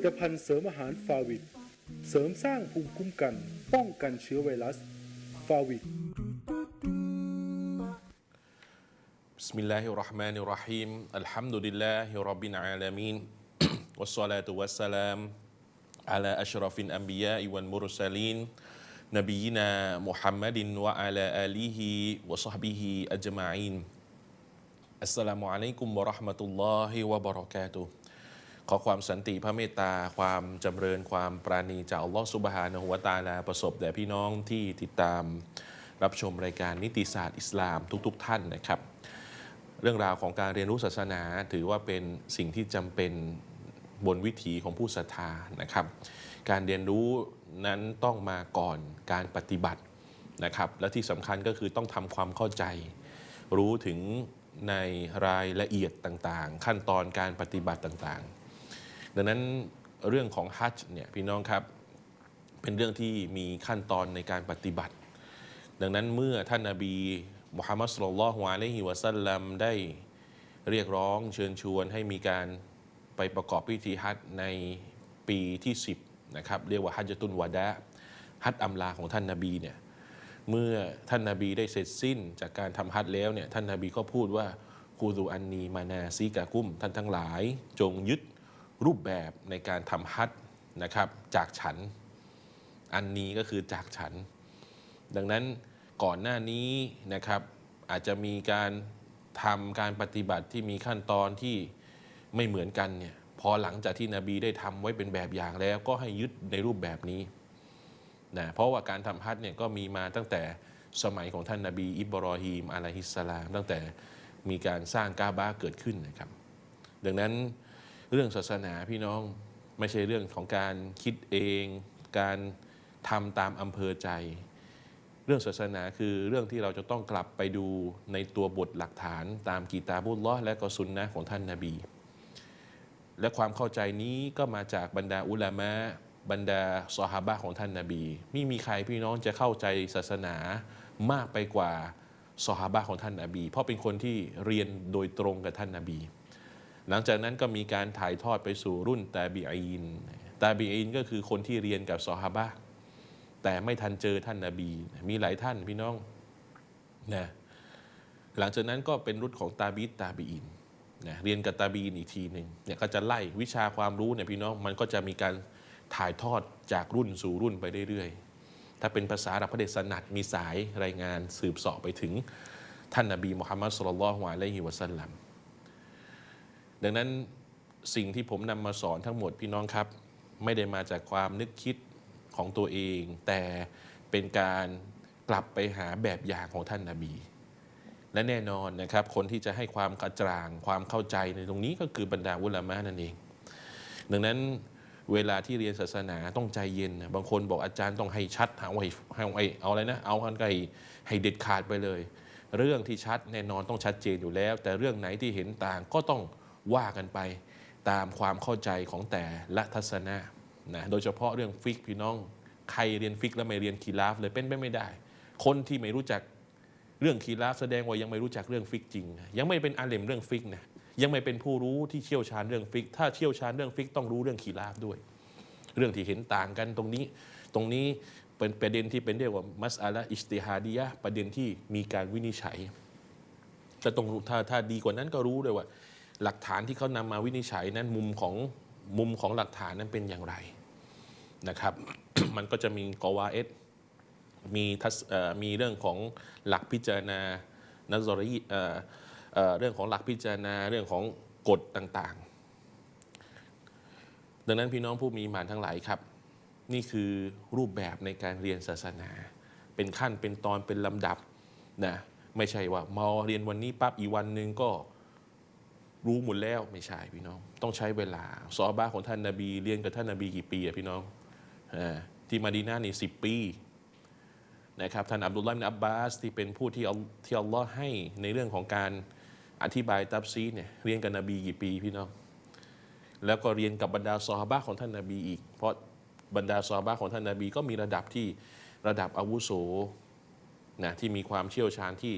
ผลิตภัณฑ์เสริมอาหารฟาวิดเสริมสร้างภูมิคุ้มกัน ป้องกันเชื้อไวรัสฟาวิด بسم الله الرحمن الرحيم الحمد لله رب العالمين والصلاة والسلام على أشرف الأنبياء والمرسلين نبينا محمد وعلى آله وصحبه أجمعين السلام عليكم ورحمة الله وبركاته ขอความสันติพระเมตตา ความจำเริญความปราณีจากอัลลอฮฺสุบฮานะฮุวาตาลาประสบแด่พี่น้องที่ติดตามรับชมรายการนิติศาสตร์อิสลามทุกๆทท่านนะครับ เรื่องราวของการเรียนรู้ศาสนาถือว่าเป็นสิ่งที่จำเป็นบนวิถีของผู้ศรัทธานะครับ การเรียนรู้นั้นต้องมาก่อนการปฏิบัตินะครับ และที่สำคัญก็คือต้องทำความเข้าใจ รู้ถึงในรายละเอียดต่างๆ ขั้นตอนการปฏิบัติต่างๆ ดังนั้นเรื่องของฮัจญ์เนี่ยพี่น้องครับเป็นเรื่องที่มีขั้นตอนในการปฏิบัติ ดังนั้นเมื่อท่านนาบีมุฮัมมัดสุลลัลฮุอะลัยฮิวะสัลลัมได้เรียกร้องเชิญชวนให้มีการไปประกอบพิธีฮัจญ์ในปีที่ 10นะครับเรียกว่าฮัจตุนวะดะฮัจญ์อำลาของท่านนาบีเนี่ยเมื่อท่านนาบีได้เสร็จสิ้นจากการทำฮัจญ์แล้วเนี่ยท่านนาบีก็พูดว่าคูดูอันนีมานาซีกะกุ้มท่านทั้งหลาย จงยึด รูปแบบในการทำฮัจญ์นะครับจากฉัน อันนี้ก็คือจากฉัน ดังนั้นก่อนหน้านี้นะครับอาจจะมีการทำการปฏิบัติที่มีขั้นตอนที่ไม่เหมือนกันเนี่ยพอหลังจากที่นบีได้ทำไว้เป็นแบบอย่างแล้ว ก็ให้ยึดในรูปแบบนี้นะเพราะว่าการทำฮัจญ์เนี่ยก็มีมาตั้งแต่สมัยของท่านนาบี อิบรอฮีมอะลัยฮิสสลาม ตั้งแต่มีการสร้างกาบาเกิดขึ้นนะครับ ดังนั้น เรื่องศาสนาพี่น้องไม่ใช่เรื่องของการคิดเอง การทำตามอำเภอใจ เรื่องศาสนาคือเรื่องที่เราจะต้องกลับไปดูในตัวบทหลักฐานตามกีตาบุลลอฮ์และก็สุนนะของท่านนาบี และความเข้าใจนี้ก็มาจากบรรดาอุลามะบรรดาซอฮาบะของท่านนาบีไม่มีใครพี่น้องจะเข้าใจศาสนามากไปกว่าซอฮาบะของท่านนาบี เพราะเป็นคนที่เรียนโดยตรงกับท่านนาบี หลังจากนั้นก็มีการถ่ายทอดไปสู่รุ่นตาบีอีนตาบีอีนก็คือคนที่เรียนกับซอฮาบะแต่ไม่ทันเจอท่านนาบี มีหลายท่านพี่น้องนะหลังจากนั้นก็เป็นรุ่นของตาบีตาบีอินนะเรียนกับตาบีนอีกทีหนึ่งเนี่ยก็จะไล่วิชาความรู้เนี่ยพี่น้องมันก็จะมีการถ่ายทอดจากรุ่นสู่รุ่นไปเรื่อยๆ ถ้าเป็นภาษาอับพระเดชสนัดมีสายรายงานสืบสอบไปถึงท่านนาบีมุฮัมมัดสุลลัลฮุอะลัยฮิวะสัลลัม ดังนั้นสิ่งที่ผมนำมาสอนทั้งหมดพี่น้องครับ ไม่ได้มาจากความนึกคิดของตัวเอง แต่เป็นการกลับไปหาแบบอย่างของท่านนาบี และแน่นอนนะครับ คนที่จะให้ความกระจ่างความเข้าใจในตรงนี้ก็คือบรรดาอุลามะนั่นเอง ดังนั้นเวลาที่เรียนศาสนาต้องใจเย็นนะบางคนบอกอาจารย์ต้องให้ชัดเอาให้ให้เอาอาอะไรนะ เอากันไกให้เด็ดขาดไปเลย เรื่องที่ชัดแน่นอนต้องชัดเจนอยู่แล้ว แต่เรื่องไหนที่เห็นต่างก็ต้อง ว่ากันไปตามความเข้าใจของแต่ละทัศนะนะโดยเฉพาะเรื่องฟิกพี่น้อง ใครเรียนฟิกแล้วไม่เรียนคีราฟเลยเป็นไปไม่ได้ คนที่ไม่รู้จักเรื่องคีราฟแสดงว่ายังไม่รู้จักเรื่องฟิกจริง ยังไม่เป็นอาเลมเรื่องฟิกนะยังไม่เป็นผู้รู้ที่เชี่ยวชาญเรื่องฟิก ถ้าเชี่ยวชาญเรื่องฟิกต้องรู้เรื่องคีราฟด้วย เรื่องที่เห็นต่างกันตรงนี้ ตรงนี้เป็นประเด็นที่เป็นเรียกว่ามัสอาละอิสติฮาดียะประเด็นที่มีการวินิจฉัยแต่ตรงถ้าถ้าดีกว่านั้นก็รู้เลยว่า หลักฐานที่เขานำมาวินิจฉัยนั้นมุมของมุมของหลักฐานนั้นเป็นอย่างไรนะครับ มันก็จะมีกวาเอสมีทัศมีเรื่องของหลักพิจารณานัซอรีเรื่องของหลักพิจารณาเรื่องของกฎต่างๆ ดังนั้นพี่น้องผู้มีหมานทั้งหลายครับ นี่คือรูปแบบในการเรียนศาสนา เป็นขั้นเป็นตอนเป็นลำดับนะไม่ใช่ว่ามาเรียนวันนี้ปั๊บอีกวันหนึ่งก็ รู้หมดแล้วไม่ใช่พี่น้อง ต้องใช้เวลาซอบ้าของท่านนาบีเรียนกับท่านนาบีกี่ปีอะพี่น้องอที่มาดีนานี่สิปีนะครับท่านอับดุลลาห์บินอับบาสที่เป็นผู้ที่อัลที่อัลลอฮ์ให้ในเรื่องของการอธิบายตับซีเนี่ยเรียนกับนบีกี่ปีพี่น้อง แล้วก็เรียนกับบรรดาซอฮาบะของท่านนาบีอีก เพราะบรรดาซอฮาบะของท่านนาบีก็มีระดับที่ระดับอาวุโสนะที่มีความเชี่ยวชาญที่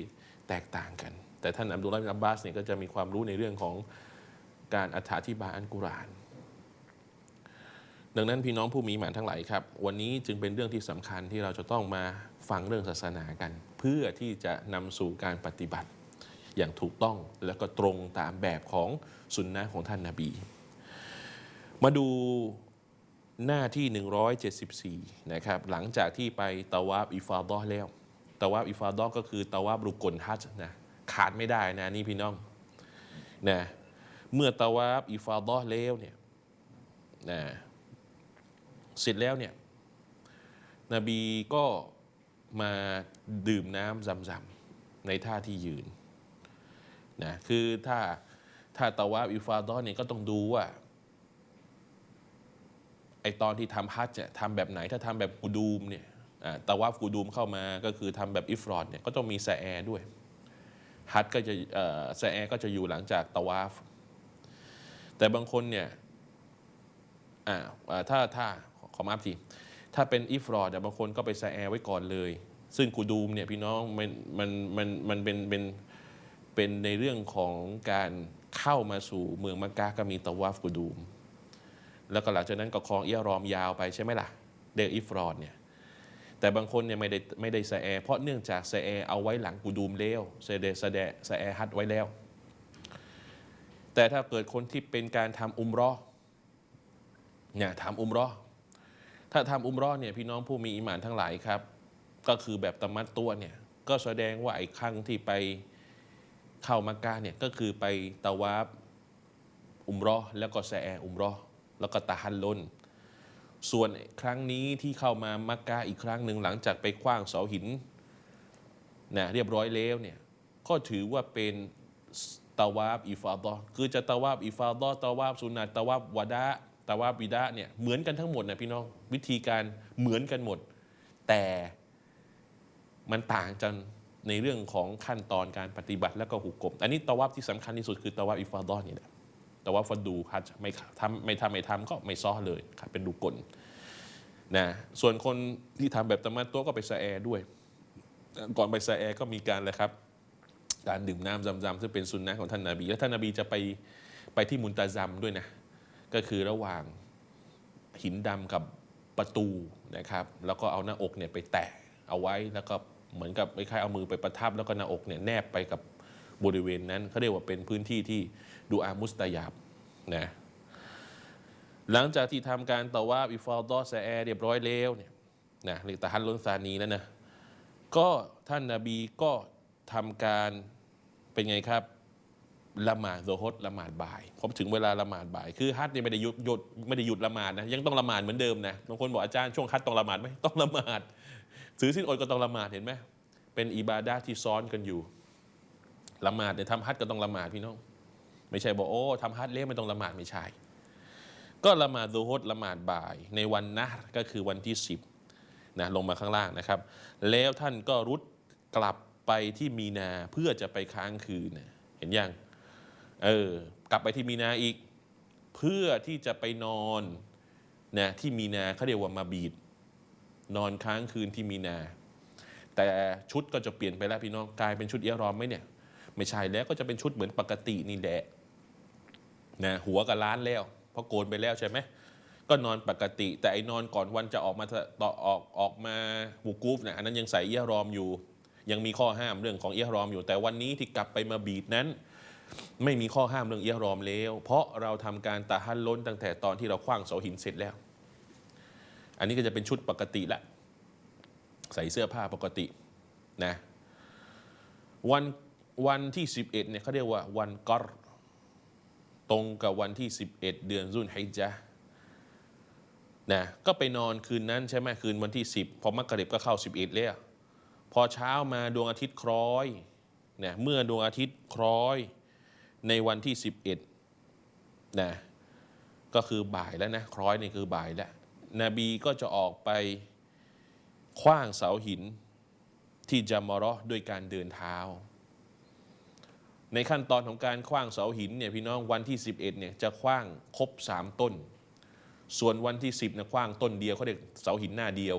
แตกต่างกัน แต่ท่านอับดุลลาห์บินอับบาสเนี่ยก็จะมีความรู้ในเรื่องของการอธิบายอันกุรอาน ดังนั้นพี่น้องผู้มีหมานทั้งหลายครับ วันนี้จึงเป็นเรื่องที่สำคัญที่เราจะต้องมาฟังเรื่องศาสนากัน เพื่อที่จะนำสู่การปฏิบัติอย่างถูกต้องและก็ตรงตามแบบของสุนนะของท่านนาบี มาดูหน้าที่ 174 นะครับ หลังจากที่ไปตะวาบอิฟาดอแล้วตะวาบอิฟาดอก็คือตะวาบรุกลฮัจนะ ขาดไม่ได้นะนี่พี่น้องนะเมื่อตะวาบอิฟาดอแล้วเนี่ยนะเสร็จแล้วเนี่ยนบีก็มาดื่มน้ำซำๆในท่าที่ยืนนะคือถ้าถ้าตะวาบอิฟาดอเนี่ยก็ต้องดูว่าไอตอนที่ทำฮัจญ์เนี่ยทำแบบไหนถ้าทำแบบกูดูมเนี่ยตะวาฟกูดูมเข้ามาก็คือทำแบบอิฟรอดเนี่ยก็ต้องมีแซแอร์ด้วย ฮัจญ์ก็จะแซแอร์ก็จะอยู่หลังจากตะวาฟ แต่บางคนเนี่ยถ้าถ้าขอมาฟทีถ้าเป็นอิฟรอดเนี่บางคนก็ไปแซแอร์ไว้ก่อนเลย ซึ่งกูดูมเนี่ยพี่น้องมันมันมันมันเป็นเป็นเป็นในเรื่องของการเข้ามาสู่เมืองมักกะก็มีตะวาฟกูดูม แล้วก็หลังจากนั้นก็คลองเอียรอมยาวไปใช่ไหมล่ะเดอิฟรอนเนี่ย แต่บางคนเนี่ยไม่ได้ไม่ได้สแอเพราะเนื่องจากสแอเอาไว้หลังกูดูมเล้วเซเดสแดสแอฮัดไว้แล้ว แต่ถ้าเกิดคนที่เป็นการทำอุมรอเนี่ยทำอุมรอถ้าทำอุมรอเนี่ยพี่น้องผู้มีอิหมานทั้งหลายครับ ก็คือแบบตะมัดตัวเนี่ยก็แสดงว่าไอ้ครั้งที่ไปเข้ามักกะเนี่ยก็คือไปตะวาบอุมรอแล้วก็แซแออุมรอแล้วก็ตะฮันลน ส่วนครั้งนี้ที่เข้ามามักกะอีกครั้งหนึ่งหลังจากไปคว้างเสาหินนะเรียบร้อยแล้วเนี่ยก็ถือว่าเป็นตะวาบอิฟาดอคือจะตะวาบอิฟาดอตะวาบสุนัตตะวาบวะดะตะวาบวิดะเนี่ยเหมือนกันทั้งหมดนะพี่น้องวิธีการเหมือนกันหมด แต่มันต่างกันในเรื่องของขั้นตอนการปฏิบัติแล้วก็หุกกลมอันนี้ตะวาบที่สำคัญที่สุดคือตะวาบอิฟาดอนี่แหละ แต่ว่าฟันดูฮัจไม่ทำไม่ทำไม่ทำก็ไม่ซ้อเลยครับเป็นดูกลนะส่วนคนที่ทำแบบตะมันตัวก็ไปสะแอด้วย ก่อนไปสะแอก็มีการเลยครับ การดื่มน้ำซำๆซึ่งเป็นสุนนะของท่านนาบี และท่านนาบีจะไปไปที่มุนตะซัมด้วยนะ ก็คือระหว่างหินดำกับประตูนะครับ แล้วก็เอาหน้าอกเนี่ยไปแตะเอาไว้แล้วก็เหมือนกับคล้ายๆเอามือไปประทับ แล้วก็หน้าอกเนี่ยแนบไปกับบริเวณนั้นเขาเรียกว่าเป็นพื้นที่ที่ ดูอามุสตายาบนะหลังจากที่ทำการต่อว่าอิฟอลดอสแอร์เรียบร้อยแล้วเนี่ยนะหรือตะฮันลุนซานีแล้วนะก็ท่านนาบีก็ทำการเป็นไงครับละหมาดโซฮดละหมาดบ่ายพอถึงเวลาละหมาดบ่าย คือฮัทเนี่ยไม่ได้หยุดหยุดไม่ได้หยุดละหมาดนะยังต้องละหมาดเหมือนเดิมนะบางคนบอกอาจารย์ช่วงฮัทต้องละหมาดไหมต้องละหมาดถือสิ้นอดก็ต้องละหมาดเห็นไหมเป็นอิบาดาที่ซ้อนกันอยู่ละหมาดเนี่ยทำฮัทก็ต้องละหมาดพี่น้อง ไม่ใช่บอกโอ้ทำฮัทเล่ไม่ต้องละหมาดไม่ใช่ ก็ละหมาดดูฮดละหมาดบ่าย ในวันนะก็คือวันที่สิบนะลงมาข้างล่างนะครับ แล้วท่านก็รุดกลับไปที่มีนาเพื่อจะไปค้างคืนนะเห็นยังเออกลับไปที่มีนาอีก เพื่อที่จะไปนอนนะที่มีนาเขาเรียกว่ามาบีดนอนค้างคืนที่มีนา แต่ชุดก็จะเปลี่ยนไปแล้วพี่น้องกลายเป็นชุดเอียรอมไหมเนี่ย ไม่ใช่แล้วก็จะเป็นชุดเหมือนปกตินี่แหละ นะหัวกับล้านแล้วเพราะโกนไปแล้วใช่ไหมก็นอนปกติ แต่ไอ้นอนก่อนวันจะออกมาต่อออกออกมาบูกูฟเนี่ยอันนั้นยังใส่เอียรอมอยู่ ยังมีข้อห้ามเรื่องของเอียรอมอยู่ แต่วันนี้ที่กลับไปมาบีดนั้น ไม่มีข้อห้ามเรื่องเอียรอมแล้ว เพราะเราทำการตาฮันล้นตั้งแต่ตอนที่เราคว้างเสาหินเสร็จแล้ว อันนี้ก็จะเป็นชุดปกติละใส่เสื้อผ้าปกตินะวันวันที่ 11เนี่ยเขาเรียกว่าวันกอร ตรงกับวันที่ 11 เดือนรุ่นไฮจานะก็ไปนอนคืนนั้นใช่ไหมคืนวันที่ 10 พอมักกะริบก็เข้า 11แล้วพอเช้ามาดวงอาทิตย์คล้อยนะเมื่อดวงอาทิตย์คล้อยในวันที่ 11นะก็คือบ่ายแล้วนะคล้อยนี่คือบ่ายแล้ว นบีก็จะออกไปคว้างเสาหินที่จามารอด้วยการเดินเท้า ในขั้นตอนของการคว้างเสาหินเนี่ยพี่น้องวันที่ 11เนี่ยจะคว้างครบ 3 ต้น ส่วนวันที่ 10เนี่ยคว้างต้นเดียวเขาเรียกเสาหินหน้าเดียว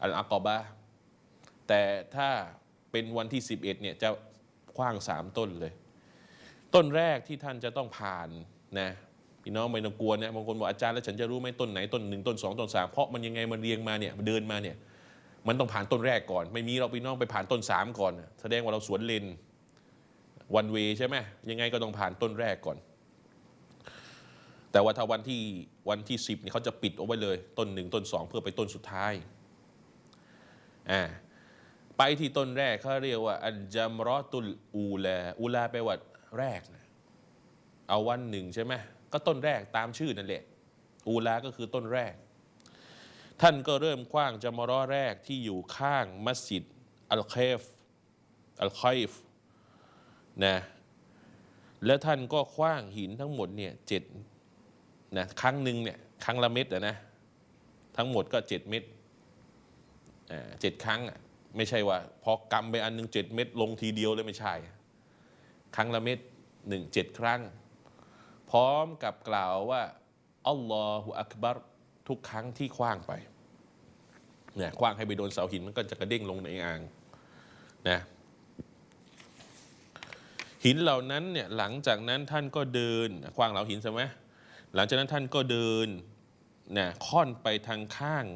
อัลอากอบะแต่ถ้าเป็นวันที่ 11เนี่ยจะคว้าง 3 ต้นเลย ต้นแรกที่ท่านจะต้องผ่านนะพี่น้องไม่ต้องกลัวนะบางคนบอกอาจารย์แล้วฉันจะรู้ไหมต้นไหนต้นหนึ่งต้นสองต้นสามเพราะมันยังไงมันเรียงมาเนี่ยเดินมาเนี่ยมันต้องผ่านต้นแรกก่อน ไม่มีเราพี่น้องไปผ่านต้นสามก่อน แสดงว่าเราสวนเลน วันเวใช่ไหมยังไงก็ต้องผ่านต้นแรกก่อน แต่ว่าถ้าวันที่วันที่สิบนี่เขาจะปิดเอาไว้เลย ต้นหนึ่งต้นสองเพื่อไปต้นสุดท้ายอ่าไปที่ต้นแรกเขาเรียกว่า อันจัมรอตุลอูลาอูลาแปว่าแรกนะเอาวันหนึ่งใช่ไหมก็ต้นแรกตามชื่อนั่นแหละอูลาก็คือต้นแรก ท่านก็เริ่มคว้างจามรอแรกที่อยู่ข้างมัสยิดอัลเคฟอัลคอยฟ นะและท่านก็คว้างหินทั้งหมดเนี่ยเจ็ดนะครั้งหนึ่งเนี่ยครั้งละเม็ดอะนะ ทั้งหมดก็เจ็ดเม็ดเจ็ดครั้งอะไม่ใช่ว่า พอกำไปอันหนึ่งเจ็ดเม็ดลงทีเดียวเลยไม่ใช่ ครั้งละเม็ดหนึ่งเจ็ดครั้ง พร้อมกับกล่าวว่าอัลลอฮฺอักบัรทุกครั้งที่คว้างไปเนี่ยคว้างให้ไปโดนเสาหินมันก็จะกระเด้งลงในอ่างนะ หินเหล่านั้นเนี่ยหลังจากนั้นท่านก็เดินควางเหล่าหินใช่ไหมหลังจากนั้นท่านก็เดินนะค่อนไปทางข้าง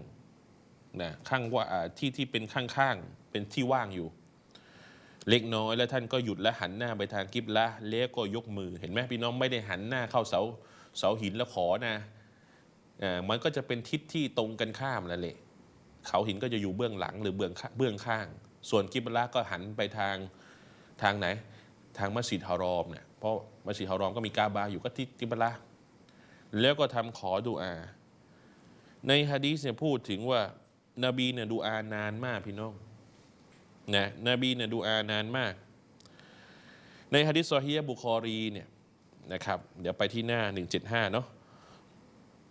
นะข้างว่าที่ที่เป็นข้างๆเป็นที่ว่างอยู่ เล็กน้อยแล้วท่านก็หยุดและหันหน้าไปทางกิบละแล้วก็ยกมือเห็นไหมพี่น้องไม่ได้หันหน้าเข้าเสาเสาหินแล้วขอนะอ่ามันก็จะเป็นทิศที่ตรงกันข้ามนั่นแหละเขาหินก็จะอยู่เบื้องหลังหรือเบื้องข้างเบื้องข้าง ส่วนกิบละก็หันไปทางทางไหน ทางมัสยิดฮารอมเนี่ยเพราะมัสยิดฮารอมก็มีกาบาอยู่ก็ที่กิบละแล้วก็ทำขอดุอา ในฮะดีษเนี่ยพูดถึงว่านบีเนี่ยดูอานานมากพี่น้องนะนบีเนี่ยดูอานานมาก ในฮะดิษซอฮียบุคอรีเนี่ยนะครับ เดี๋ยวไปที่หน้า 175 เนาะ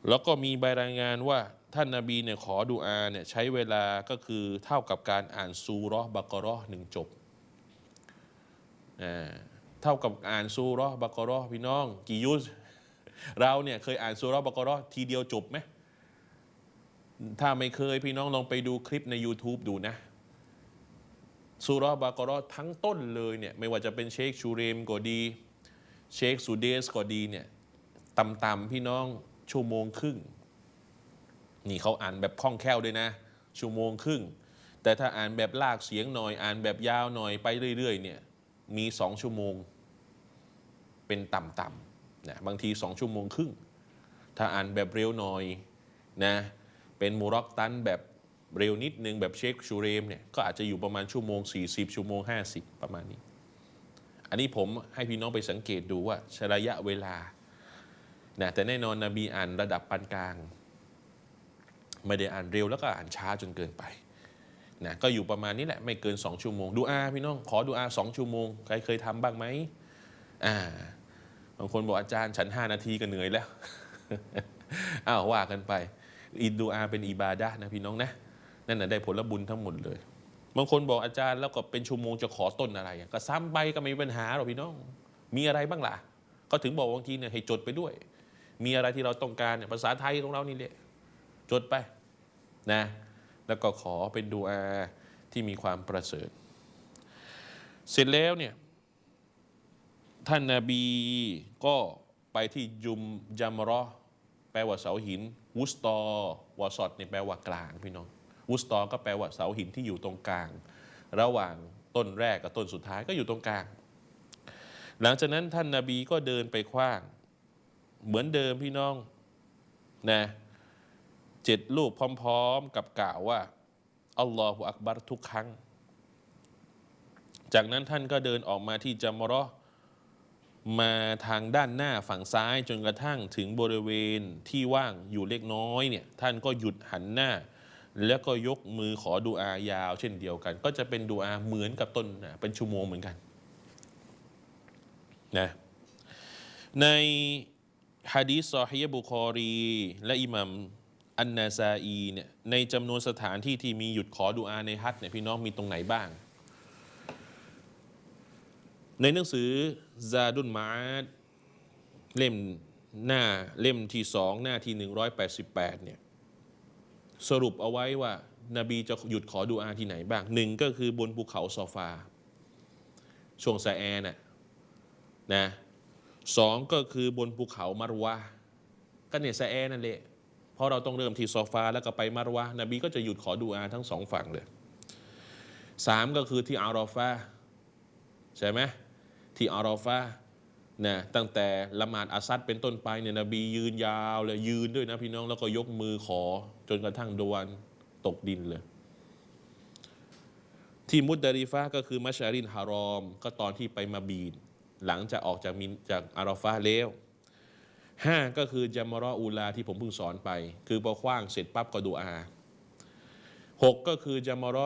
แล้วก็มีใบรายงานว่าท่านนาบีเนี่ยขอดูอาเนี่ยใช้เวลาก็คือเท่ากับการอ่านซูราะห์บักราะห์หนึ่งจบ เท่ากับอ่านซูราะห์บักราพี่น้องกี่ยุสเราเนี่ยเคยอ่านซูราะห์บักราทีเดียวจบไหมถ้าไม่เคยพี่น้องลองไปดูคลิปใน YouTube ดูนะสุราะห์บากราทั้งต้นเลยเนี่ยไม่ว่าจะเป็นเชคชูเรมก็ดี เชคซูเดสก็ดีเนี่ยต่ำๆพี่น้องชั่วโมงครึ่ง นี่เขาอ่านแบบคล่องแคล่วด้วยนะ ชั่วโมงครึ่ง แต่ถ้าอ่านแบบลากเสียงหน่อย อ่านแบบยาวหน่อยไปเรื่อยๆเนี่ย มีสองชั่วโมงเป็นต่ำๆนะบางทีสองชั่วโมงครึ่ง ถ้าอ่านแบบเร็วหน่อยนะเป็นมูร็อกตันแบบเร็วนิดนึงแบบเชคชูเรมเนี่ยก็อาจจะอยู่ประมาณชั่วโมง 40 ชั่วโมง 50 ประมาณนี้ อันนี้ผมให้พี่น้องไปสังเกตดูว่าชระยะเวลานะแต่แน่นอนนบีอ่านระดับปานกลาง ไม่ได้อ่านเร็วแล้วก็อ่านช้าจนเกินไป นะก็อยู่ประมาณนี้แหละไม่เกิน 2 ชั่วโมงดูอาพี่น้องขอดูอาสองชั่วโมงใครเคยทำบ้างไหมอ่าบางคนบอกอาจารย์ฉัน 5 นาทีก็เหนื่อยแล้วอ้าวว่ากันไปอิดดูอาเป็นอิบาดะนะพี่น้องนะนั่นน่ะได้ผลบุญทั้งหมดเลย บางคนบอกอาจารย์แล้วก็เป็นชั่วโมงจะขอต้นอะไร ก็ซ้ำไปก็ไม่มีปัญหาหรอกพี่น้อง มีอะไรบ้างล่ะก็ถึงบอกบางทีเนี่ยให้จดไปด้วย มีอะไรที่เราต้องการเนี่ยภาษาไทยของเรานี่แหละจดไปนะ แล้วก็ขอเป็นดูอาที่มีความประเสริฐ เสร็จแล้วเนี่ยท่านนาบีก็ไปที่ยุมจามรอแปลว่าเสาหิน วุสตอวอสอดเนี่ยแปลว่ากลางพี่น้อง วุสตอก็แปลว่าเสาหินที่อยู่ตรงกลาง ระหว่างต้นแรกกับต้นสุดท้ายก็อยู่ตรงกลาง หลังจากนั้นท่านนาบีก็เดินไปคว้าง เหมือนเดิมพี่น้องนะ เจ็ดลูกพร้อม ๆ กับกล่าวว่าอัลลอฮฺอักบัรทุกครั้ง จากนั้นท่านก็เดินออกมาที่จามรอมาทางด้านหน้าฝั่งซ้ายจนกระทั่งถึงบริเวณที่ว่างอยู่เล็กน้อยเนี่ยท่านก็หยุดหันหน้า แล้วก็ยกมือขอดูอายาว เช่นเดียวกัน ก็จะเป็นดูอาเหมือนกับต้นเป็นชั่วโมงเหมือนกันนะในฮะดีษซอฮียบุคอรี และอิหมัม อันนาซาอีเนี่ยในจำนวนสถานที่ที่มีหยุดขอดูอาในฮัจญ์เนี่ยพี่น้องมีตรงไหนบ้าง ในหนังสือซาดุนมาดเล่มหน้าเล่มที่สองหน้าที่ 188เนี่ยสรุปเอาไว้ว่านบีจะหยุดขอดูอาที่ไหนบ้างหนึ่งก็คือบนภูเขาซอฟา ช่วงซาแอน่ะนะสองก็คือบนภูเขามารวาก็เนี่ยซะแอนั่นแหละ เพราะเราต้องเริ่มที่โซฟาแล้วก็ไปมารวะนบีก็จะหยุดขอดูอาทั้งสองฝั่งเลยสามก็คือที่อารอฟาใช่ไหมที่อารอฟานะตั้งแต่ละหมาดอาซัดเป็นต้นไปเนี่ยนบียืนยาวเลยยืนด้วยนะพี่น้องแล้วก็ยกมือขอจนกระทั่งดวนตกดินเลย ที่มุดดาริฟะก็คือมัชารินฮารอม ก็ตอนที่ไปมาบีน หลังจากออกจากมินจากอารอฟาแล้ว ห้าก็คือจามรออูลาที่ผมเพิ่งสอนไป คือพอคว้างเสร็จปั๊บก็ดูอาหกก็คือจามรอ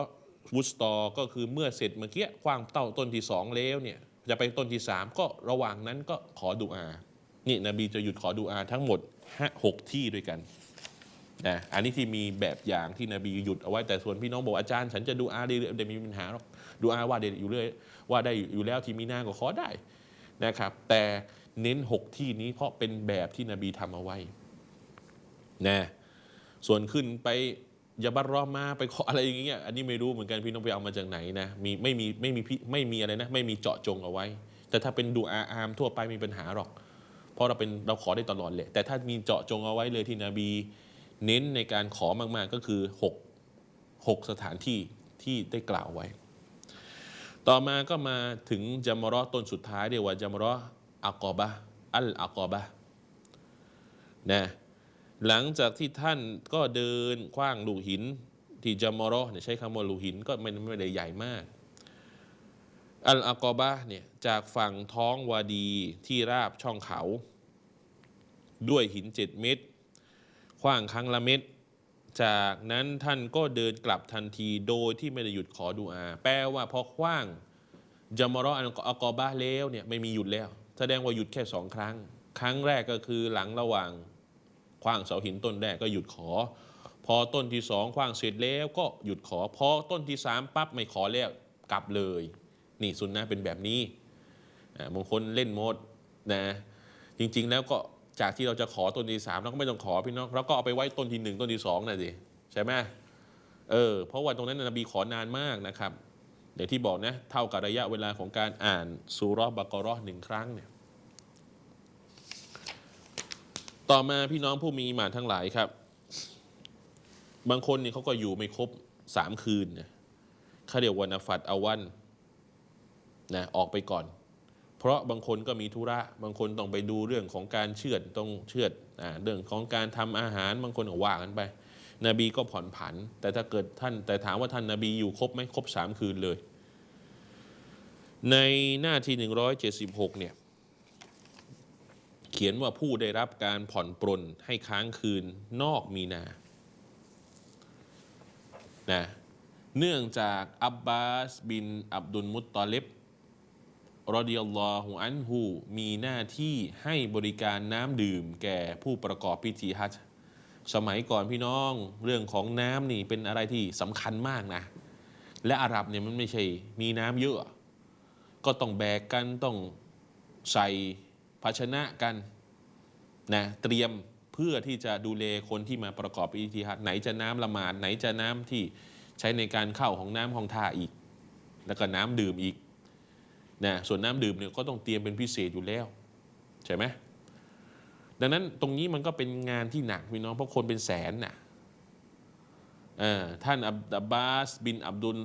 วุสตอก็คือเมื่อเสร็จเมื่อกี้คว้างเต้าต้นที่สองแล้วเนี่ยจะไปต้นที่สามก็ระหว่างนั้นก็ขอดูอานี่นบีจะหยุดขอดูอาทั้งหมดห้าหกที่ด้วยกันนะอันนี้ที่มีแบบอย่างที่นบีหยุดเอาไว้แต่ส่วนพี่น้องบอกอาจารย์ ฉันจะดูอาได้เรื่อยๆเดี๋ยวมีปัญหาหรอกดูอาว่าเดอยู่เรื่อยว่าได้อยู่แล้วที่มีหน้าก็ขอได้นะครับ แต่ เน้นหกที่นี้เพราะเป็นแบบที่นบีทำเอาไว้นะส่วนขึ้นไปยาบัตรอมาไปขออะไรอย่างเงี้ยอันนี้ไม่รู้เหมือนกันพี่น้องไปเอามาจากไหนนะมีไม่มีไม่มีพี่ไม่มีอะไรนะ ไม่มีเจาะจงเอาไว้ แต่ถ้าเป็นดูอาอามทั่วไปมีปัญหาหรอก เพราะเราเป็นเราขอได้ตลอดเลยแต่ถ้ามีเจาะจงเอาไว้เลยที่นบี เน้นในการขอมากๆก็คือ 6 6 สถานที่ที่ได้กล่าวไว้ ต่อมาก็มาถึงจามรอต้นสุดท้ายเรียกว่าจามรอ อักอบะอัลอักอบะนะหลังจากที่ท่านก็เดินคว้างลูกหิน ที่จามรอเนี่ยใช้คำว่าลูกหินก็ไม่ไม่ได้ใหญ่มาก อัลอักอบะเนี่ยจากฝั่งท้องวาดีที่ราบช่องเขา ด้วยหินเจ็ดเม็ดขว้างครั้งละเม็ดจากนั้นท่านก็เดินกลับทันทีโดยที่ไม่ได้หยุดขอดูอา แปลว่าพอขว้างจามรออันอักอบะแล้วเนี่ยไม่มีหยุดแล้ว แสดงว่าหยุดแค่สองครั้ง ครั้งแรกก็คือหลังระหว่างขว้างเสาหินต้นแรกก็หยุดขอ พอต้นที่สองขว้างเสร็จแล้วก็หยุดขอ พอต้นที่สามปั๊บไม่ขอแล้วกลับเลย นี่สุนนะเป็นแบบนี้บางคนเล่นโมดนะจริง ๆ แล้วก็จากที่เราจะขอต้นที่สามเราก็ไม่ต้องขอพี่น้องเราก็เอาไปไว้ต้นที่หนึ่งต้นที่สองน่ะสิใช่ไหมเออเพราะว่าตรงนั้นนะนบีขอนานมากนะครับ อย่างที่บอกนะเท่ากับระยะเวลาของการอ่านซูรอบากอรอหนึ่งครั้งเนี่ยต่อมาพี่น้องผู้มีอิหมานทั้งหลายครับ บางคนนี่เขาก็อยู่ไม่ครบสามคืนเนี่ยเขาเรียกว่านาฟัดอาวันนะออกไปก่อน เพราะบางคนก็มีธุระบางคนต้องไปดูเรื่องของการเชือดต้องเชือดอเรื่องของการทำอาหารบางคนก็ว่ากันไป นบีก็ผ่อนผัน แต่ถ้าเกิดท่าน แต่ถามว่าท่านนาบีอยู่ครบไหมครบสามคืนเลย ในหน้าที่ 176 เนี่ย เขียนว่าผู้ได้รับการผ่อนปรนให้ค้างคืนนอกมีนานะเนื่องจากอับบาสบินอับดุลมุตตอเลบรอดิยัลลอฮุอันฮูมีหน้าที่ให้บริการน้ำดื่มแก่ผู้ประกอบพิธีฮัจญ์ สมัยก่อนพี่น้องเรื่องของน้ำนี่เป็นอะไรที่สำคัญมากนะ และอาหรับเนี่ยมันไม่ใช่มีน้ำเยอะ ก็ต้องแบกกันต้องใส่ภาชนะกันนะเตรียมเพื่อที่จะดูแลคนที่มาประกอบพิธีฮัจไหนจะน้ำละหมาดไหนจะน้ำที่ใช้ในการเข้าของน้ำของท่าอีก แล้วก็น้ำดื่มอีกนะส่วนน้ำดื่มเนี่ยก็ต้องเตรียมเป็นพิเศษอยู่แล้วใช่ไหม ดังนั้นตรงนี้มันก็เป็นงานที่หนักพี่น้องเพราะคนเป็นแสนน่ะท่านอับบาสบินอับดุล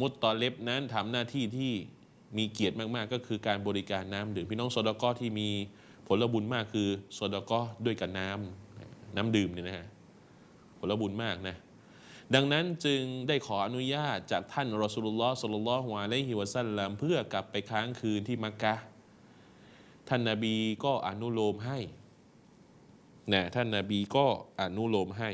มุตตอเลบนั้นทำหน้าที่ที่มีเกียรติมาก ๆ ก็คือการบริการน้ำดื่มพี่น้องโซดากอที่มีผลบุญมากคือโซดากอด้วยกับน้ำน้ำดื่มเนี่ยนะฮะผลบุญมากนะดังนั้นจึงได้ขออนุญาตจากท่านรอสุลลอฮ์สัลลัลลอฮุอะลัยฮิวะสัลลัมเพื่อกลับไปค้างคืนที่มักกะ ท่านนาบีก็อนุโลมให้ นะท่านนาบีก็อนุโลมให้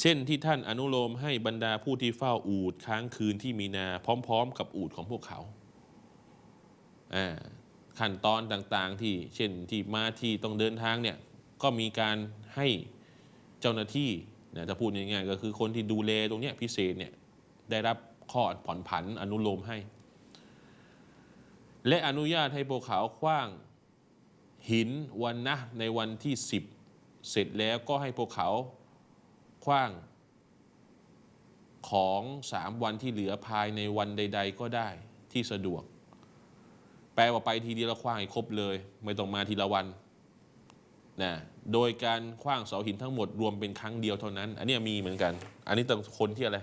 เช่นที่ท่านอนุโลมให้บรรดาผู้ที่เฝ้าอูดค้างคืนที่มีนาพร้อม ๆ กับอูดของพวกเขาขั้นตอนต่างๆที่เช่นที่มาที่ต้องเดินทางเนี่ยก็มีการให้เจ้าหน้าที่นะถ้าพูดง่ายๆก็คือคนที่ดูแลตรงเนี้ยพิเศษเนี่ยได้รับข้อผ่อนผันอนุโลมให้ และอนุญาตให้พวกเขาคว้าง หินวันนะในวันที่ 10 เสร็จแล้วก็ให้พวกเขาคว้างของสามวันที่เหลือภายในวันใด ๆ ก็ได้ที่สะดวก แปลว่าไปทีเดียวแล้วคว้างให้ครบเลย ไม่ต้องมาทีละวันนะโดยการคว้างเสาหินทั้งหมดรวมเป็นครั้งเดียวเท่านั้น อันนี้มีเหมือนกัน อันนี้ต้องคนที่อะไร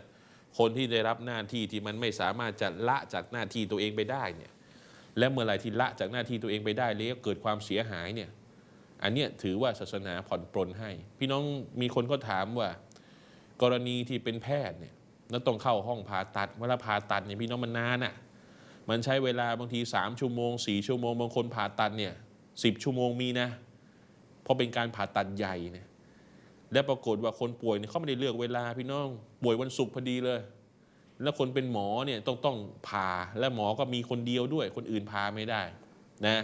คนที่ได้รับหน้าที่ที่มันไม่สามารถจะละจากหน้าที่ตัวเองไปได้เนี่ย และเมื่อไรที่ละจากหน้าที่ตัวเองไปได้แล้วเกิดความเสียหายเนี่ยอันเนี้ยถือว่าศาสนาผ่อนปรนให้ พี่น้องมีคนก็ถามว่า กรณีที่เป็นแพทย์เนี่ยแล้วต้องเข้าห้องผ่าตัดเวลาผ่าตัดเนี่ยพี่น้องมันนานอะ่ะมันใช้เวลาบางที 3 ชั่วโมง 4 ชั่วโมง บางคนผ่าตัดเนี่ยสิชั่วโมงมีนะ เพราะเป็นการผ่าตัดใหญ่เนี่ยและปรากฏว่าคนป่วยเนี่ยเขาไม่ได้เลือกเวลาพี่น้องป่วยวันศุกร์พอดีเลย แล้วคนเป็นหมอเนี่ยต้องต้องผ่าและหมอก็มีคนเดียวด้วย คนอื่นพาไม่ได้นะ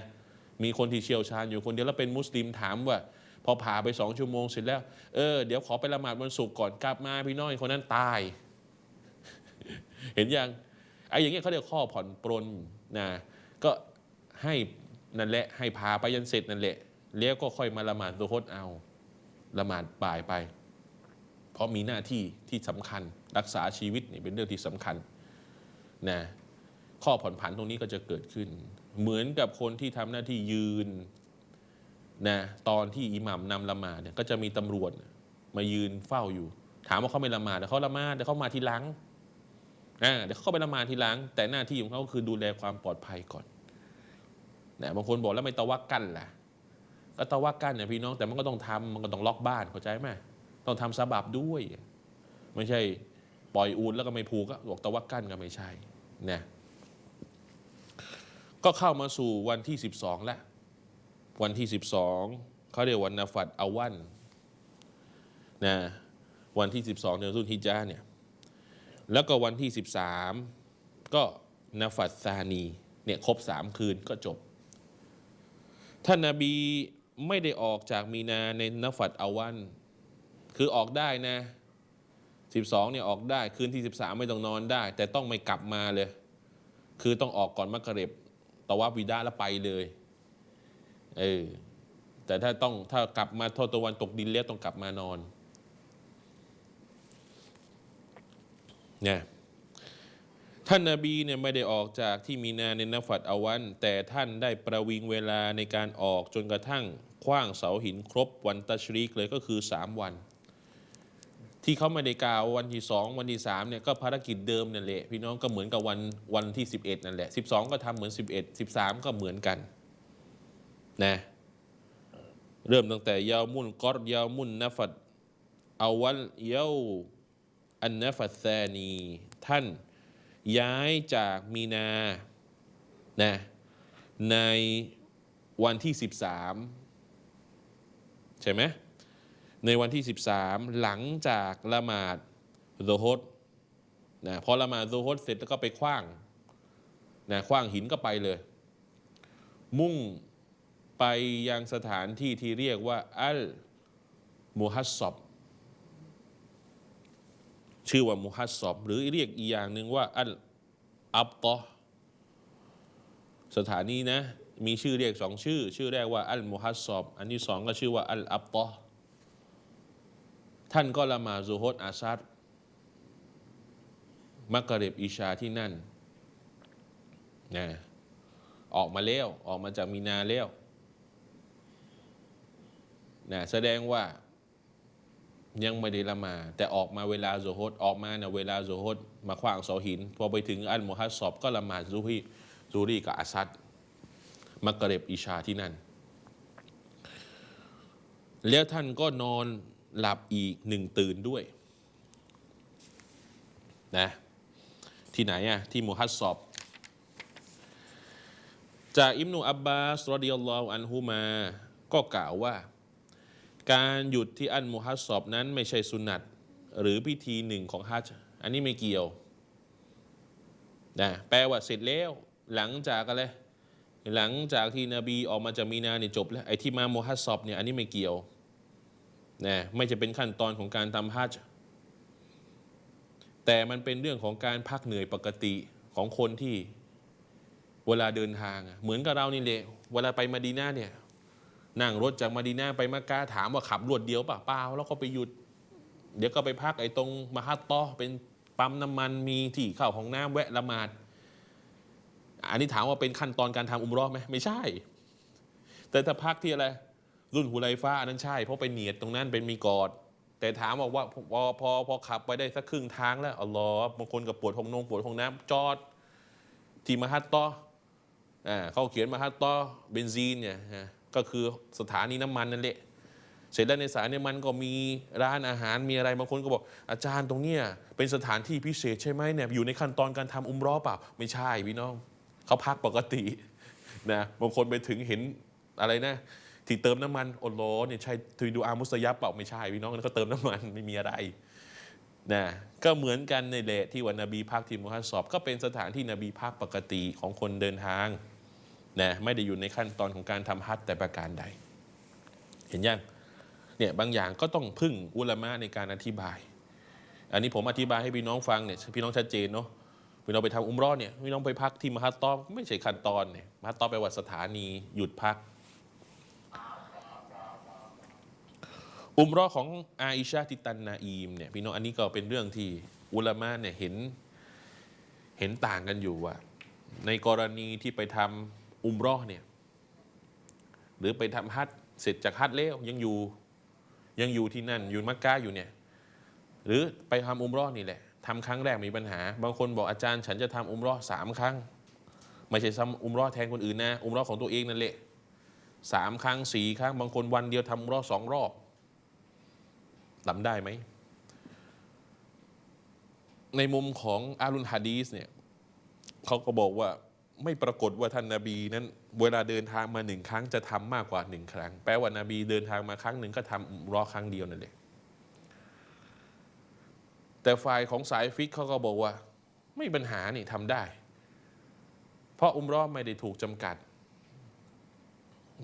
มีคนที่เชี่ยวชาญอยู่คนเดียวแล้วเป็นมุสลิมถามว่า พอผ่าไปสองชั่วโมงเสร็จแล้ว เออเดี๋ยวขอไปละหมาดวันศุกร์ก่อนกลับมาพี่น้องคนนั้นตาย เห็นยังไอ้อย่างเงี้ยเขาเรียกข้อผ่อนปรนนะก็ให้นั่นแหละให้พาไปยันเสร็จนั่นแหละแล้วก็ค่อยมาละหมาดตัวคตเอาละหมาดบ่ายไป เพราะมีหน้าที่ที่สำคัญ รักษาชีวิตนี่เป็นเรื่องที่สำคัญนะข้อผ่อนผันตรงนี้ก็จะเกิดขึ้น เหมือนกับคนที่ทำหน้าที่ยืนนะตอนที่อิหมัมนำละหมาดเนี่ยก็จะมีตำรวจมายืนเฝ้าอยู่ ถามว่าเขาไม่ละหมาดแต่เขาละหมาดแต่เขามาทีหลังอ่าเดี๋ยวเขาก็ไปละหมาดทีหลัง แต่หน้าที่ของเขาก็คือดูแลความปลอดภัยก่อนนะบางคนบอกแล้วไม่ตะวักกันล่ะก็ตะวักกันเนี่ยพี่น้องแต่มันก็ต้องทำมันก็ต้องล็อกบ้านเข้าใจไหมต้องทำสบับด้วย ไม่ใช่ ปล่อยอูนแล้วก็ไม่ผูกก็บอกตะวักกั้นก็ไม่ใช่นะก็เข้ามาสู่วันที่ 12แล้ววันที่ 12เขาเรียกวันนาฟัดอาวันนะวันที่ 12 เดือนสุนฮิจญาเนี่ยแล้วก็วันที่ 13 ก็นาฟัดซานีเนี่ยครบ3คืนก็จบ ท่านนาบีไม่ได้ออกจากมีนาในนฟัดอาวัน คือออกได้นะ 12เนี่ยออกได้คืนที่ 13 ไม่ต้องนอนได้ แต่ต้องไม่กลับมาเลย คือต้องออกก่อนมักกะเร็บตะวับวิดาแล้วไปเลยเออแต่ถ้าต้องถ้ากลับมาทอตะวันตกดินแล้วต้องกลับมานอนเนี่ยท่านนาบีเนี่ยไม่ได้ออกจากที่มีนาในนฟัดอาวัน แต่ท่านได้ประวิงเวลาในการออกจนกระทั่งคว้างเสาหินครบวันตัชรีกเลยก็คือ 3 วัน ที่เขาไม่ได้กล่าววันที่สองวันที่สามเนี่ยก็ภารกิจเดิมนั่นแหละพี่น้องก็เหมือนกับวันวันที่11นั่นแหละ12ก็ทำเหมือน11 13ก็เหมือนกันนะเริ่มตั้งแต่ยาวมุ่นกอรยาวมุ่นนฟัดเอาวันเยาอันนฟัดแซนีท่านย้ายจากมีนานะในวันที่ 13 ใช่ไหม ในวันที่ 13 หลังจากละหมาดโซฮดนะพอละหมาดโซฮดเสร็จแล้วก็ไปคว้างนะคว้างหินก็ไปเลย มุ่งไปยังสถานที่ที่เรียกว่าอัลมุฮัสซอบชื่อว่ามุฮัสซอบหรือเรียกอีกอย่างหนึ่งว่าอัลอับตอสถานีนะมีชื่อเรียกสองชื่อ ชื่อแรกว่าอัลมุฮัสซอบอันที่สองก็ชื่อว่าอัลอับตอ ท่านก็ละมาซูฮดอาซัดมักกะเร็บอิชาที่นั่นนะออกมาแล้วออกมาจากมีนาแล้วนะแสดงว่ายังไม่ได้ละมา แต่ออกมาเวลาโซฮดออกมาเนี่ยเวลาโซฮดมาขว้างเสาหิน พอไปถึงอัลมุฮัสซอบก็ละมาซูฮีซูรีกับอาซัดมักกะเร็บอิชาที่นั่น แล้วท่านก็นอน หลับอีกหนึ่งตื่นด้วยนะที่ไหนอะที่มุฮัสซอบ จากอิมนุอับบาสรดิยัลลอฮุอันฮุมา ก็กล่าวว่า การหยุดที่อันมุฮัสซอบนั้นไม่ใช่สุนัตหรือพิธีหนึ่งของฮัจญ์อันนี้ไม่เกี่ยวนะแปลว่าเสร็จแล้ว หลังจากอะไรหลังจากที่นบีออกมาจากมีนาเนี่ยจบแล้วไอ้ที่มามุฮัสซอบเนี่ยอันนี้ไม่เกี่ยว นะไม่จะเป็นขั้นตอนของการทำฮัจญ์แต่มันเป็นเรื่องของการพักเหนื่อยปกติของคนที่เวลาเดินทาง เหมือนกับเรานี่แหละเวลาไปมาดีนาเนี่ยนั่งรถจากมาดีนาไปมักกะถามว่าขับรวดเดียวป่ะเปล่าแล้วก็ไปหยุด เดี๋ยวก็ไปพักไอ้ตรงมหัตตอเป็นปั๊มน้ำมันมีที่เข้าของน้ำแวะละหมาดอันนี้ถามว่าเป็นขั้นตอนการทำอุมรอไหมไม่ใช่ แต่ถ้าพักที่อะไร รุ่นหุไลฟ้าอันนั้นใช่ เพราะไปเนียดตรงนั้นเป็นมีกอด แต่ถามบอกว่าพอพอพอขับไปได้สักครึ่งทางแล้วอัลลอบางคนกับปวดห้องนงปวดห้องน้ำจอด ที่มหัตตออ่าเขาเขียนมหัตตอเบนซีนเนี่ยนะก็คือสถานีน้ำมันนั่นแหละเสร็จแล้วในสายเนี่ยมันก็มีร้านอาหารมีอะไรบางคนก็บอกอาจารย์ตรงเนี้ยเป็นสถานที่พิเศษใช่ไหมเนี่ยอยู่ในขั้นตอนการทำอุมเรอเปล่าไม่ใช่พี่น้องเขาพักปกตินะบางคนไปถึงเห็นอะไรนะ ที่เติมน้ำมันโอโลเนี่ยใช่ทุยดูอามุสยับเปล่าไม่ใช่พี่น้องเขาเติมน้ำมันไม่มีอะไรนะก็เหมือนกันในแหละที่วันนบีพักที่มุฮัมมัดสอบ ก็เป็นสถานที่นบีพักปกติของคนเดินทางนะไม่ได้อยู่ในขั้นตอนของการทำฮัจญ์แต่ประการใด เห็นยังเนี่ยบางอย่างก็ต้องพึ่งอุลามะในการอธิบาย อันนี้ผมอธิบายให้พี่น้องฟังเนี่ยพี่น้องชัดเจนเนาะพี่น้องไปทำอุมรอดเนี่ยพี่น้องไปพักที่มหัตตอไม่ใช่ขั้นตอนเนี่ยมหัตตอไปว่าสถานีหยุดพัก อุมรอของอาอิชาติตันนาอีมเนี่ยพี่น้องอันนี้ก็เป็นเรื่องที่อุลามะเนี่ยเห็นเห็นต่างกันอยู่ว่า ในกรณีที่ไปทำอุมรอเนี่ยหรือไปทำฮัจญ์เสร็จจากฮัจญ์แล้วยังอยู่ยังอยู่ที่นั่นอยู่มักกะอยู่เนี่ยหรือไปทำอุมรอนี่แหละทำครั้งแรกมีปัญหา บางคนบอกอาจารย์ ฉันจะทำอุมรอสามครั้งไม่ใช่ทำอุมรอแทนคนอื่นนะ อุมรอของตัวเองนั่นแหละสามครั้งสี่ครั้ง บางคนวันเดียวทำอุมรอสองรอบ ทำได้ไหม ในมุมของอาลุนฮะดีสเนี่ยเขาก็บอกว่าไม่ปรากฏว่าท่านนาบีนั้น เวลาเดินทางมาหนึ่งครั้งจะทำมากกว่าหนึ่งครั้ง แปลว่านาบีเดินทางมาครั้งหนึ่งก็ทำอุมเรอครั้งเดียวนั่นแหละแต่ฝ่ายของสายฟิกเขาก็บอกว่า ไม่มีปัญหานี่ทำได้ เพราะอุมรอไม่ได้ถูกจำกัด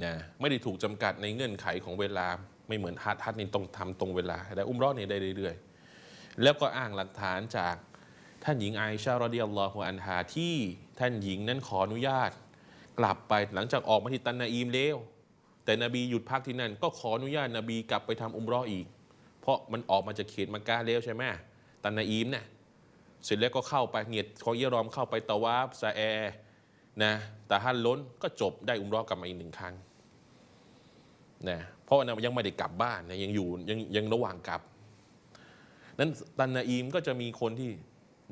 นะไม่ได้ถูกจำกัดในเงื่อนไขของเวลา ไม่เหมือนฮัทฮัทนี่ต้องทำตรงเวลาแต่อุมรอเนี่ได้เรื่อยๆ แล้วก็อ้างหลักฐานจากท่านหญิงไอชารอดิยัลลอฮุอันฮาที่ท่านหญิงนั้นขออนุญาต กลับไปหลังจากออกมาที่ตันนาอีมแล้วแต่นบีหยุดพักที่นั่น ก็ขออนุญาตนบีกลับไปทำอุมรออีก เพราะมันออกมาจากเขตมักกะแล้วใช่ไหมตันนาอีมเนี่ยเสร็จแล้วก็เข้าไปเงียดขอเยรอมเข้าไปตะวาฟซาแอร์นะแต่ฮันล้นก็จบได้อุมรอกลับมาอีกหนึ่งครั้งนะ เพราะว่ายังไม่ได้กลับบ้านนะยังอยู่ยังยังระหว่างกลับ นั้นตันนาอีมก็จะมีคนที่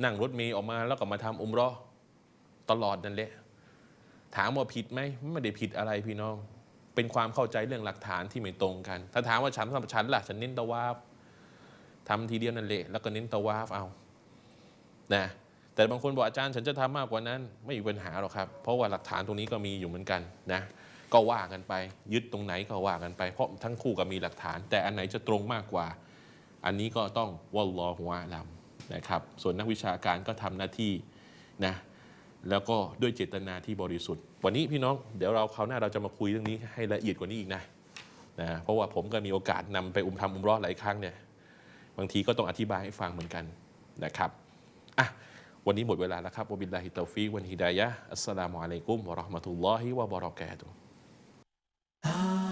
นั่งรถเมย์ออกมาแล้วก็มาทำอุมรอตลอดนั่นแหละ ถามว่าผิดไหมไม่ได้ผิดอะไรพี่น้อง เป็นความเข้าใจเรื่องหลักฐานที่ไม่ตรงกัน ถ้าถามว่าฉันสำหรับฉันล่ะฉันเน้นตะวาฟทำทีเดียวนั่นแหละแล้วก็เน้นตะวาฟเอานะแต่บางคนบอกอาจารย์ฉันจะทำมากกว่านั้น ไม่มีปัญหาหรอกครับ เพราะว่าหลักฐานตรงนี้ก็มีอยู่เหมือนกันนะ ก็ว่ากันไป ยึดตรงไหนก็ว่ากันไป เพราะทั้งคู่ก็มีหลักฐาน แต่อันไหนจะตรงมากกว่า อันนี้ก็ต้องวัลลอฮุอาลัมนะครับ ส่วนนักวิชาการก็ทำหน้าที่นะแล้วก็ด้วยเจตนาที่บริสุทธิ์ วันนี้พี่น้องเดี๋ยวเราคราวหน้าเราจะมาคุยเรื่องนี้ให้ละเอียดกว่านี้อีกนะนะเพราะว่าผมก็มีโอกาสนำไปอุมทำอุมรอดหลายครั้งเนี่ยบางทีก็ต้องอธิบายให้ฟังเหมือนกันนะครับอะวันนี้หมดเวลาแล้วครับวบิลลาฮิตาฟีวันฮิดายะอัสสลามุอะลัยกุมวะราะห์มะตุลลอฮิวะบะเราะกาตุฮ์ Ah.